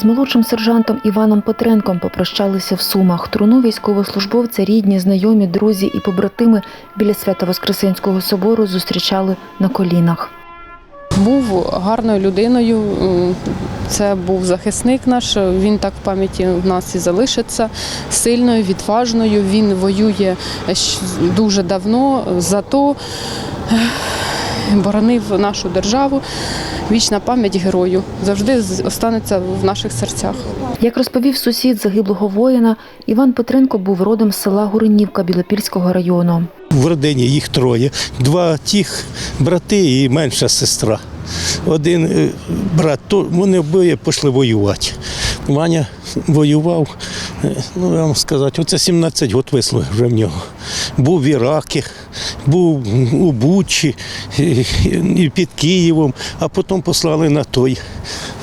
З молодшим сержантом Іваном Петренком попрощалися в Сумах. Труну військовослужбовця, рідні, знайомі, друзі і побратими біля Свято-Воскресенського собору зустрічали на колінах. Був гарною людиною. Це був захисник наш. Він так в пам'яті в нас і залишиться сильною, відважною. Він воює дуже давно. Зато боронив нашу державу. Вічна пам'ять герою завжди останеться в наших серцях. Як розповів сусід загиблого воїна, Іван Петренко був родом з села Гуринівка Білопільського району. В родині їх троє. Два тих брати і менша сестра. Один е, брат, то вони обоє пішли воювати. Ваня воював, е, ну я вам сказати, оце 17 років вислуги вже в нього. Був в Іракі, був у Бучі, і- під Києвом, а потім послали на той,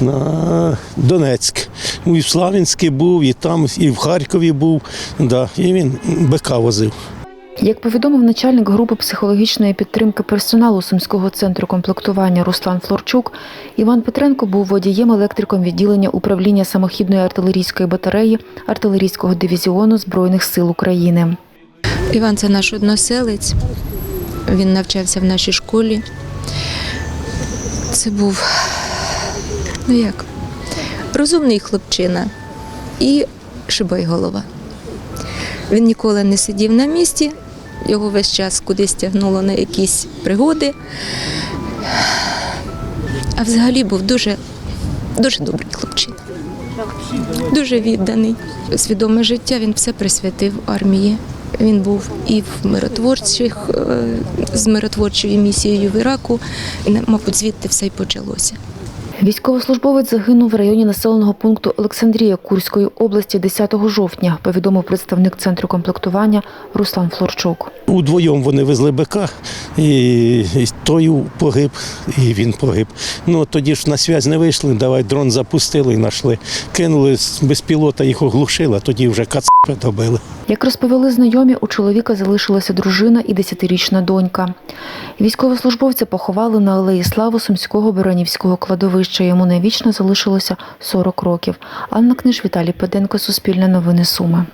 на Донецьк. І в Славянській був, і там, і в Харкові був. Да, і він бика возив. Як повідомив начальник групи психологічної підтримки персоналу Сумського центру комплектування Руслан Флорчук, Іван Петренко був водієм-електриком відділення управління самохідної артилерійської батареї артилерійського дивізіону Збройних сил України. Іван це наш односелець. Він навчався в нашій школі. Це був, ну як, розумний хлопчина і шибайголова. Він ніколи не сидів на місці, його весь час кудись тягнуло на якісь пригоди. А взагалі був дуже, дуже добрий хлопчина. Дуже відданий. Свідоме життя він все присвятив армії. Він був і в миротворчих е, з миротворчою місією в Іраку. І, мабуть, звідти все й почалося. Військовослужбовець загинув в районі населеного пункту Олександрія Курської області 10 жовтня, повідомив представник центру комплектування Руслан Флорчук. Удвоєм вони везли бика, і, той погиб, і він погиб. Ну тоді ж на зв'язь не вийшли, давай дрон запустили і знайшли. Кинули з безпілота, їх оглушили, а тоді вже кацапи добили. Як розповіли знайомі, у чоловіка залишилася дружина і десятирічна донька. Військовослужбовця поховали на алеї Слави Сумського Баранівського кладовища. Йому навічно залишилося 40 років. Анна Книж, Віталій Педенко, Суспільне новини Суми.